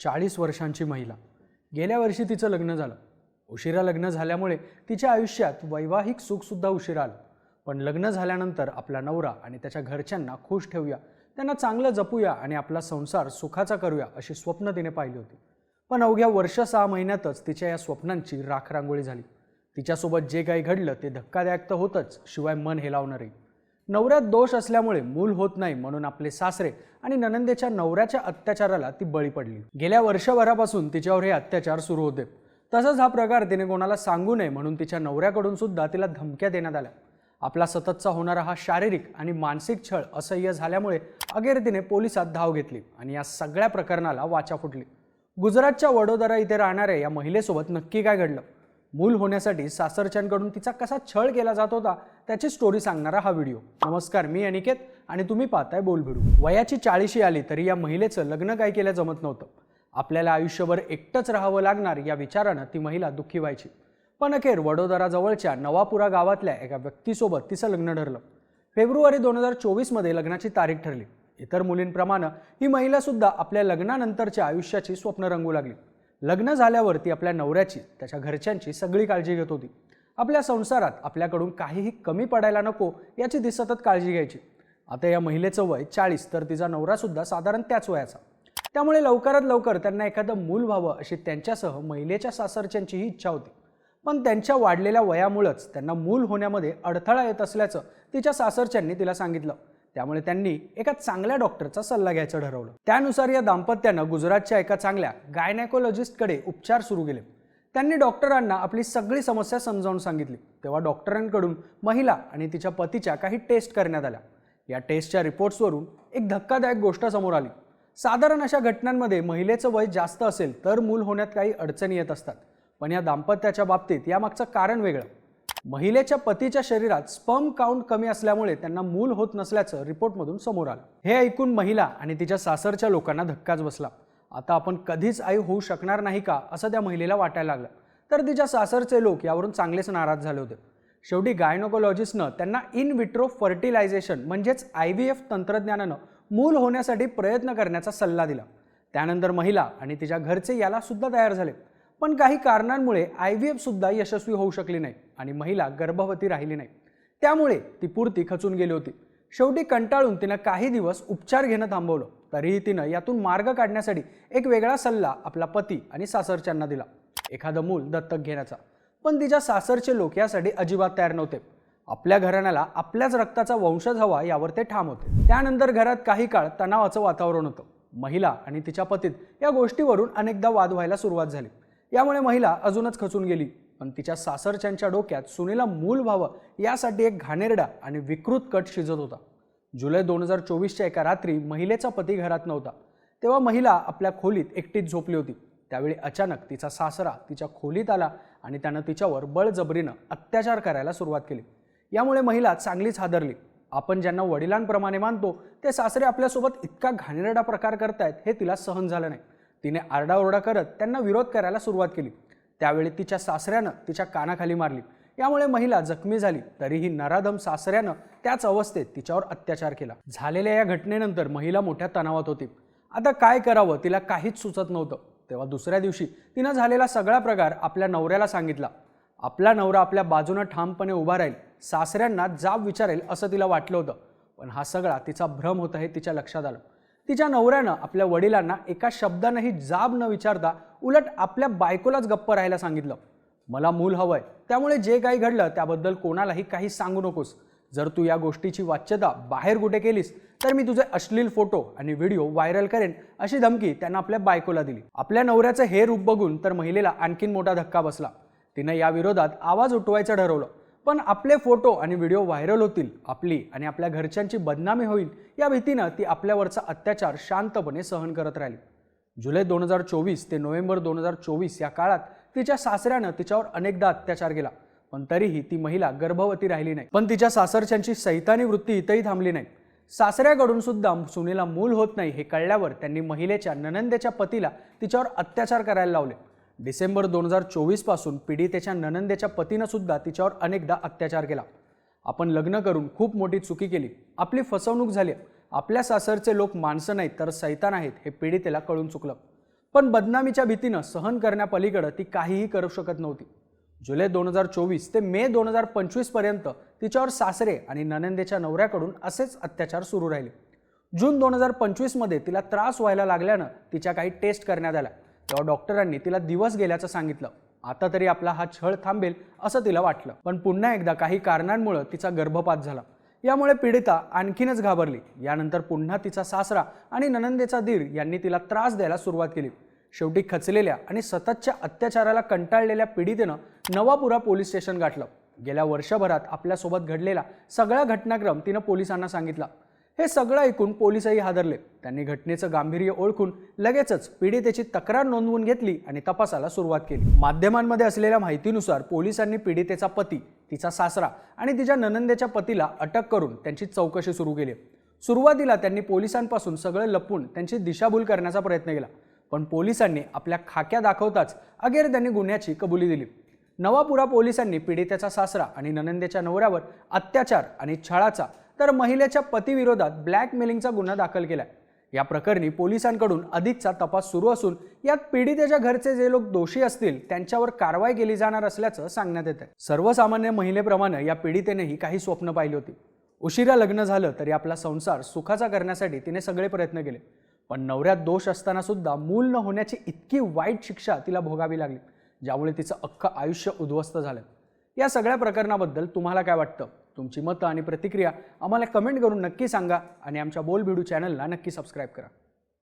चाळीस वर्षांची महिला. गेल्या वर्षी तिचं लग्न झालं. उशिरा लग्न झाल्यामुळे तिच्या आयुष्यात वैवाहिक सुखसुद्धा उशिरा आलं. पण लग्न झाल्यानंतर आपला नवरा आणि त्याच्या घरच्यांना खुश ठेवूया त्यांना चांगलं जपूया आणि आपला संसार सुखाचा करूया अशी स्वप्न तिने पाहिली होती. पण अवघ्या वर्ष सहा महिन्यातच तिच्या या स्वप्नांची राखरांगोळी झाली. तिच्यासोबत जे काही घडलं ते धक्कादायक तर होतंच शिवाय मन हेलावणारही. नवऱ्यात दोष असल्यामुळे मूल होत नाही म्हणून आपले सासरे आणि ननंदेच्या नवऱ्याच्या अत्याचाराला ती बळी पडली. गेल्या वर्षभरापासून तिच्यावर हे अत्याचार सुरू होते. तसंच हा प्रकार तिने कोणाला सांगू नये म्हणून तिच्या नवऱ्याकडून सुद्धा तिला धमक्या देण्यात आल्या. आपला सततचा होणारा हा शारीरिक आणि मानसिक छळ असह्य झाल्यामुळे अगेर तिने पोलिसात धाव घेतली आणि या सगळ्या प्रकरणाला वाचा फुटली. गुजरातच्या वडोदरा इथे राहणाऱ्या या महिलेसोबत नक्की काय घडलं? मूल होण्यासाठी सासरच्यांकडून तिचा कसा छळ केला जात होता त्याची स्टोरी सांगणारा हा व्हिडिओ नमस्कार मी अनिकेत आणि तुम्ही पाहताय बोलभिडू वयाची चाळीशी आली तरी या महिलेचं लग्न काय केलं जमत नव्हतं. आपल्याला आयुष्यभर एकटंच राहावं लागणार या विचारानं ती महिला दुःखी व्हायची. पण अखेर वडोदराजवळच्या नवापुरा गावातल्या एका व्यक्तीसोबत तिचं लग्न ठरलं. फेब्रुवारी दोन हजार चोवीसमध्ये लग्नाची तारीख ठरली. इतर मुलींप्रमाणे ही महिलासुद्धा आपल्या लग्नानंतरच्या आयुष्याची स्वप्न रंगू लागली. लग्न झाल्यावर ती आपल्या नवऱ्याची त्याच्या घरच्यांची सगळी काळजी घेत होती. आपल्या संसारात आपल्याकडून काहीही कमी पडायला नको याची ती सतत काळजी घ्यायची. आता या महिलेचं वय चाळीस तर तिचा नवरासुद्धा साधारण त्याच वयाचा. त्यामुळे लवकरात लवकर त्यांना एखादं मूल व्हावं अशी त्यांच्यासह महिलेच्या सासरच्यांचीही इच्छा होती. पण त्यांच्या वाढलेल्या वयामुळंच त्यांना मूल होण्यामध्ये अडथळा येत असल्याचं तिच्या सासरच्यांनी तिला सांगितलं. त्यामुळे त्यांनी एका चांगल्या डॉक्टरचा सल्ला घ्यायचं ठरवलं. त्यानुसार या दाम्पत्यानं गुजरातच्या एका चांगल्या गायनॅकोलॉजिस्टकडे उपचार सुरू केले. त्यांनी डॉक्टरांना आपली सगळी समस्या समजावून सांगितली. तेव्हा डॉक्टरांकडून महिला आणि तिच्या पतीच्या काही टेस्ट करण्यात आल्या. या टेस्टच्या रिपोर्ट्सवरून एक धक्कादायक गोष्ट समोर आली. साधारण अशा घटनांमध्ये महिलेचं वय जास्त असेल तर मूल होण्यात काही अडचणी येत असतात. पण या दाम्पत्याच्या बाबतीत यामागचं कारण वेगळं. महिलेच्या पतीच्या शरीरात स्पर्म काउंट कमी असल्यामुळे त्यांना मूल होत नसल्याचं रिपोर्टमधून समोर आलं. हे ऐकून महिला आणि तिच्या सासरच्या लोकांना धक्काच बसला. आता आपण कधीच आई होऊ शकणार नाही का असं त्या महिलेला वाटायला लागलं. तर तिच्या सासरचे लोक यावरून चांगलेच नाराज झाले होते. शेवटी गायनोकोलॉजिस्टनं त्यांना इन विट्रो फर्टिलायझेशन म्हणजेच आय व्ही एफ तंत्रज्ञानानं मूल होण्यासाठी प्रयत्न करण्याचा सल्ला दिला. त्यानंतर महिला आणि तिच्या घरचे याला सुद्धा तयार झाले. पण काही कारणांमुळे आय व्ही एफसुद्धा यशस्वी होऊ शकली नाही आणि महिला गर्भवती राहिली नाही. त्यामुळे ती पुरती खचून गेली होती. शेवटी कंटाळून तिनं काही दिवस उपचार घेणं थांबवलं. तरीही तिनं यातून मार्ग काढण्यासाठी एक वेगळा सल्ला आपला पती आणि सासरच्यांना दिला. एखादं मूल दत्तक घेण्याचा. पण तिच्या सासरचे लोक यासाठी अजिबात तयार नव्हते. आपल्या घराण्याला आपल्याच रक्ताचा वंशज हवा यावर ते ठाम होते. त्यानंतर घरात काही काळ तणावाचं वातावरण होतं. महिला आणि तिच्या पतीत या गोष्टीवरून अनेकदा वाद व्हायला सुरुवात झाली. यामुळे महिला अजूनच खचून गेली. पण तिच्या सासरच्यांच्या डोक्यात सुनेला मूल व्हावं यासाठी एक घाणेरडा आणि विकृत कट शिजत होता. जुलै दोन हजार चोवीसच्या एका रात्री महिलेचा पती घरात नव्हता. तेव्हा महिला आपल्या खोलीत एकटीच झोपली होती. त्यावेळी अचानक तिचा सासरा तिच्या खोलीत आला आणि त्यानं तिच्यावर बळजबरीनं अत्याचार करायला सुरुवात केली. यामुळे महिला चांगलीच हादरली. आपण ज्यांना वडिलांप्रमाणे मानतो ते सासरे आपल्यासोबत इतका घाणेरडा प्रकार करतायत हे तिला सहन झालं नाही. तिने आरडाओरडा करत त्यांना विरोध करायला सुरुवात केली. त्यावेळी तिच्या सासऱ्यानं तिच्या कानाखाली मारली. यामुळे महिला जखमी झाली. तरीही नराधम सासऱ्यानं त्याच अवस्थेत तिच्यावर अत्याचार केला. झालेल्या या घटनेनंतर महिला मोठ्या तणावात होती. आता काय करावं? तिला काहीच सुचत नव्हतं. तेव्हा दुसऱ्या दिवशी तिनं झालेला सगळा प्रकार आपल्या नवऱ्याला सांगितला. आपला नवरा आपल्या बाजूनं ठामपणे उभा राहील. सासऱ्यांना जाब विचारेल असं तिला वाटलं होतं. पण हा सगळा तिचा भ्रम होता हे तिच्या लक्षात आलं. तिच्या नवऱ्यानं आपल्या वडिलांना एका शब्दानंही जाब न विचारता उलट आपल्या बायकोलाच गप्प राहायला सांगितलं. मला मूल हवंय. त्यामुळे जे काही घडलं त्याबद्दल कोणालाही काही सांगू नकोस. जर तू या गोष्टीची वाच्यता बाहेर कुठे केलीस तर मी तुझे अश्लील फोटो आणि व्हिडिओ व्हायरल करेन अशी धमकी त्यानं आपल्या बायकोला दिली. आपल्या नवऱ्याचं हे रूप बघून तर महिलेला आणखीन मोठा धक्का बसला. तिनं या विरोधात आवाज उठवायचं ठरवलं. पण आपले फोटो आणि व्हिडिओ व्हायरल होतील आपली आणि आपल्या घरच्यांची बदनामी होईल या भीतीनं ती आपल्यावरचा अत्याचार शांतपणे सहन करत राहिली. जुलै दोन हजार चोवीस ते नोव्हेंबर दोन हजार चोवीस या काळात तिच्या सासऱ्यानं तिच्यावर अनेकदा अत्याचार केला पण तरीही ती महिला गर्भवती राहिली नाही. पण तिच्या सासरच्यांची सैतानी वृत्ती इथंही थांबली नाही. सासऱ्याकडून सुद्धा सुनेला मूल होत नाही हे कळल्यावर त्यांनी महिलेच्या ननंदेच्या पतीला तिच्यावर अत्याचार करायला लावले. डिसेंबर दोन हजार चोवीसपासून पीडितेच्या ननंदेच्या पतीनं सुद्धा तिच्यावर अनेकदा अत्याचार केला. आपण लग्न करून खूप मोठी चुकी केली. आपली फसवणूक झाली. आपल्या सासरचे लोक माणसं नाहीत तर सैतान आहेत हे पीडितेला कळून चुकलं. पण बदनामीच्या भीतीनं सहन करण्यापलीकडं ती काहीही करू शकत नव्हती. जुलै दोन हजार चोवीस ते मे दोन हजार पंचवीसपर्यंत तिच्यावर सासरे आणि ननंदेच्या नवऱ्याकडून असेच अत्याचार सुरू राहिले. जून दोन हजार पंचवीसमध्ये तिला त्रास व्हायला लागल्यानं तिच्या काही टेस्ट करण्यात आल्या. तेव्हा डॉक्टरांनी तिला दिवस गेल्याचं सांगितलं. आता तरी आपला हा छळ थांबेल असं तिला वाटलं. पण पुन्हा एकदा काही कारणांमुळं तिचा गर्भपात झाला. यामुळे पीडिता आणखीनच घाबरली. यानंतर पुन्हा तिचा सासरा आणि ननंदेचा दीर यांनी तिला त्रास द्यायला सुरुवात केली. शेवटी खचलेल्या आणि सततच्या अत्याचाराला कंटाळलेल्या पीडितेनं नवापुरा पोलीस स्टेशन गाठलं. गेल्या वर्षभरात आपल्यासोबत घडलेला सगळा घटनाक्रम तिनं पोलिसांना सांगितला. हे सगळं ऐकून पोलीसही हादरले. त्यांनी घटनेचं गांभीर्य ओळखून लगेचच पीडितेची तक्रार नोंदवून घेतली आणि तपासाला सुरुवात केली. माध्यमांमध्ये असलेल्या माहितीनुसार पोलिसांनी पीडितेचा पती तिचा सासरा आणि तिच्या ननंदेच्या पतीला अटक करून त्यांची चौकशी सुरू केली. सुरुवातीला त्यांनी पोलिसांपासून सगळं लपवून त्यांची दिशाभूल करण्याचा प्रयत्न केला. पण पोलिसांनी आपल्या खाक्या दाखवताच अखेर त्यांनी गुन्ह्याची कबुली दिली. नवापुरा पोलिसांनी पीडितेचा सासरा आणि ननंदेच्या नवऱ्यावर अत्याचार आणि छळाचा तर महिलेच्या पतीविरोधात ब्लॅकमेलिंगचा गुन्हा दाखल केला या प्रकरणी पोलिसांकडून अधिकचा तपास सुरू असून यात पीडितेच्या घरचे जे लोक दोषी असतील त्यांच्यावर कारवाई केली जाणार असल्याचं सांगण्यात येत आहे सर्वसामान्य महिलेप्रमाणे या पीडितेनेही काही स्वप्न पाहिली होती. उशिरा लग्न झालं तरी आपला संसार सुखाचा करण्यासाठी तिने सगळे प्रयत्न केले. पण नवऱ्यात दोष असताना सुद्धा मूल न होण्याची इतकी वाईट शिक्षा तिला भोगावी लागली ज्यामुळे तिचं अख्खं आयुष्य उद्ध्वस्त झालं. या सगळ्या प्रकरणाबद्दल तुम्हाला काय वाटतं? तुमची मतं आणि प्रतिक्रिया आम्हाला कमेंट करून नक्की सांगा आणि आमच्या बोलबिडू चॅनलला नक्की सबस्क्राईब करा.